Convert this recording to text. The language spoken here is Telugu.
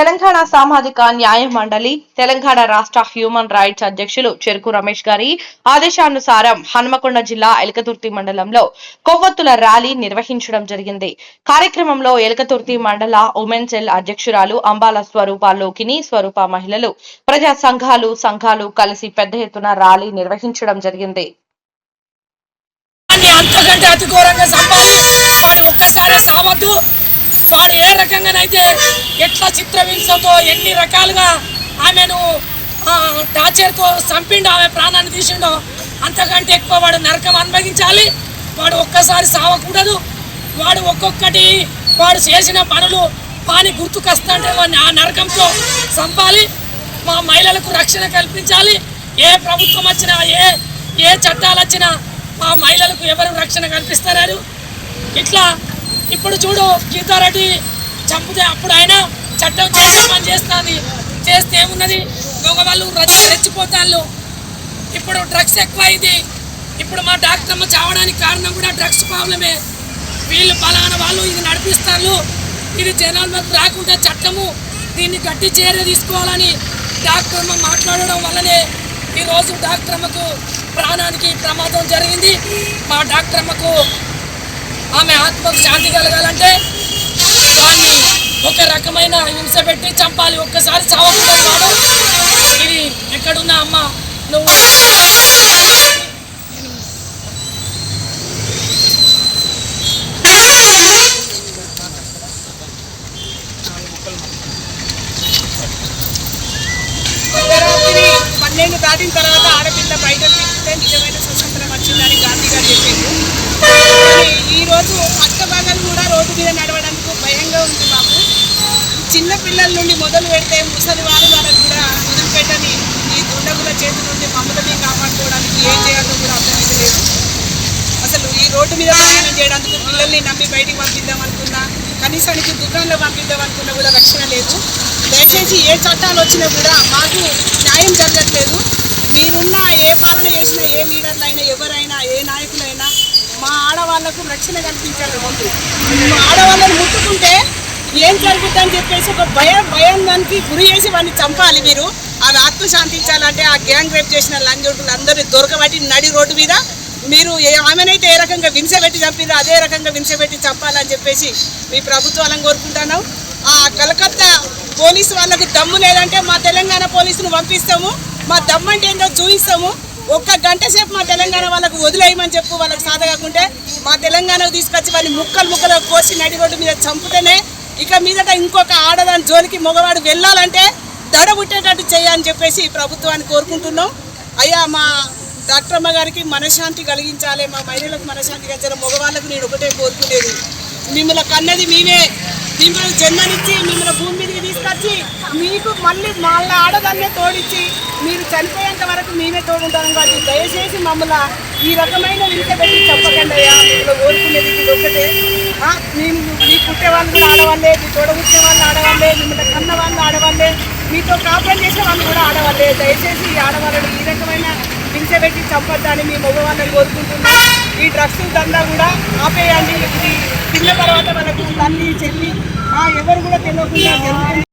తెలంగాణ సామాజిక న్యాయ మండలి తెలంగాణ రాష్ట్ర హ్యూమన్ రైట్స్ అధ్యక్షులు చెరుకు రమేష్ గారి ఆదేశానుసారం హనుమకొండ జిల్లా ఎలకతుర్తి మండలంలో కొవ్వొత్తుల ర్యాలీ నిర్వహించడం జరిగింది. కార్యక్రమంలో ఎలకతుర్తి మండల ఉమెన్ సెల్ అధ్యక్షురాలు అంబాల స్వరూప లోకిని స్వరూప మహిళలు ప్రజా సంఘాలు సంఘాలు కలిసి పెద్ద ఎత్తున ర్యాలీ నిర్వహించడం జరిగింది. అంతకంటే అతి ఘోరంగా చంపాలి వాడు ఒక్కసారి సావద్దు. వాడు ఏ రకంగానైతే ఎట్లా చిత్రహింసతో ఎన్ని రకాలుగా ఆమెను ఆ, టార్చర్తో చంపిండో ఆమె ప్రాణాన్ని తీసిండో అంతకంటే ఎక్కువ వాడు నరకం అనుభవించాలి. వాడు ఒక్కసారి సావకూడదు. వాడు ఒక్కొక్కటి వాడు చేసిన పనులు వాని గుర్తుకొస్తుంటే వాడిని ఆ నరకంతో చంపాలి. మా మహిళలకు రక్షణ కల్పించాలి. ఏ ప్రభుత్వం వచ్చినా ఏ ఏ చట్టాలు వచ్చినా మా మహిళలకు ఎవరు రక్షణ కల్పిస్తారు? ఇట్లా ఇప్పుడు చూడు గీతారెడ్డి చంపితే అప్పుడు ఆయన చట్టం చేస్తామని చేస్తుంది. చేస్తే ఏమున్నది? మగవాళ్ళు రచ్చ రెచ్చిపోతాళ్ళు. ఇప్పుడు డ్రగ్స్ ఎక్కువైంది. ఇప్పుడు మా డాక్టర్ అమ్మ చావడానికి కారణం కూడా డ్రగ్స్ ప్రాబ్లమే. వీళ్ళు పలానా వాళ్ళు ఇది నడిపిస్తారు. ఇది జనాలకు రాకుండా చట్టము దీన్ని గట్టి చర్య తీసుకోవాలని డాక్టర్ అమ్మ మాట్లాడడం వల్లనే ఈరోజు డాక్టర్ అమ్మకు ప్రాణానికి ప్రమాదం జరిగింది. మా డాక్టర్ అమ్మకు ఆమె ఆత్మకు శాంతి కలగాలంటే దాన్ని ఒక రకమైన హింస పెట్టి చంపాలి. ఒక్కసారి చావకుండా వాడు ఇది ఎక్కడున్నా అమ్మ నువ్వు పన్నెండు దాటిన తర్వాత ఆడపిల్ల బయట తిరిగితే నిజమైన స్వతంత్రం వచ్చిందని గాంధీ గారు చెప్పిండు ఈరోజు పక్క భాగాలు కూడా రోడ్డు మీద నడవడానికి భయంగా ఉంది మాకు చిన్న పిల్లల నుండి మొదలు పెడితే ముసలి వారు వాళ్ళకు కూడా వదిలిపెట్టని ఈ దుండగుల చేతి నుండి మమ్మల్ని కాపాడుకోవడానికి ఏం చేయాలో కూడా అర్థమైతే లేదు. అసలు ఈ రోడ్డు మీద ప్రయాణం చేయడానికి పిల్లల్ని నమ్మి బయటికి పంపిద్దాం అనుకున్నా కనీసానికి దుకాణంలో పంపిద్దాం అనుకున్నా కూడా రక్షణ లేదు. దయచేసి ఏ చట్టాలు వచ్చినా కూడా మాకు న్యాయం జరగట్లేదు. మీరున్న ఏ పాలన చేసినా ఏ లీడర్లు అయినా ఎవరైనా ఏ నాయకులు ఆడవాళ్ళకు రక్షణ కల్పించాలి ముందు ఆడవాళ్ళని ముట్టుకుంటే ఏం జరుగుతుందని చెప్పేసి ఒక భయం భయం దానికి గురి చేసి వాడిని చంపాలి మీరు. అవి ఆత్మశాంతించాలంటే ఆ గ్యాంగ్ రేప్ చేసిన లంజోటులు అందరినీ దొరకబట్టి నడి రోడ్డు మీద మీరు ఏ ఆమెనైతే ఏ రకంగా వింసబెట్టి చంపిరో అదే రకంగా వింసబెట్టి చంపాలని చెప్పేసి మీ ప్రభుత్వాలను కోరుకుంటున్నాం. ఆ కలకత్తా పోలీసు వాళ్ళకు దమ్ము లేదంటే మా తెలంగాణ పోలీసును పంపిస్తాము. మా దమ్ము అంటే ఏంటో చూపిస్తాము. ఒక్క గంట సేపు మా తెలంగాణ వాళ్ళకు వదిలేయమని చెప్పు వాళ్ళకి సాధ కాకుంటే మా తెలంగాణకు తీసుకొచ్చి వాళ్ళని ముక్కలు ముక్కలు కోసి నడి రోడ్డు మీద చంపుతేనే ఇక మీదట ఇంకొక ఆడదాని జోలికి మగవాడు వెళ్ళాలంటే దడ పుట్టేటట్టు చేయని చెప్పేసి ప్రభుత్వాన్ని కోరుకుంటున్నాం. అయ్యా మా డాక్టర్ అమ్మ గారికి మనశ్శాంతి కలిగించాలి మా మహిళలకు మనశ్శాంతి కలిగించాలి మగవాళ్ళకు నేను ఒకటే కోరుకునేది. మిమ్మల్ని కన్నది మేమే. మిమ్మల్ని జన్మనిచ్చి మిమ్మల్ని భూమి మీదకి వచ్చి మీకు మళ్ళీ మళ్ళీ ఆడదాన్నే తోడిచ్చి మీరు చనిపోయేంత వరకు మేమే తోడుంటాం కాబట్టి దయచేసి మమ్మల్ని ఈ రకమైన వింత పెట్టి చెప్పకండి అయ్యా. మిమ్మల్ని కోరుకునేది ఇది ఒకటే మేము మీ పుట్టే వాళ్ళు కూడా ఆడవాళ్ళే మీ తోడగుట్టే వాళ్ళు ఆడవాళ్ళే మిమ్మల్ని కన్న వాళ్ళు ఆడవాళ్ళే మీతో కాపురం చేసే వాళ్ళు కూడా ఆడవాళ్ళే. దయచేసి ఈ ఆడవాళ్ళని ఈ రకమైన హింస పెట్టి చంపొద్దని మీ మగవాళ్ళని కోరుకుంటున్నాం. ఈ డ్రగ్స్ దందా కూడా ఆపేయండి. ఇది తిన్న తర్వాత మనకు తల్లి చెల్లి ఎవరు కూడా తెలియకుండా జరుగుతుంది.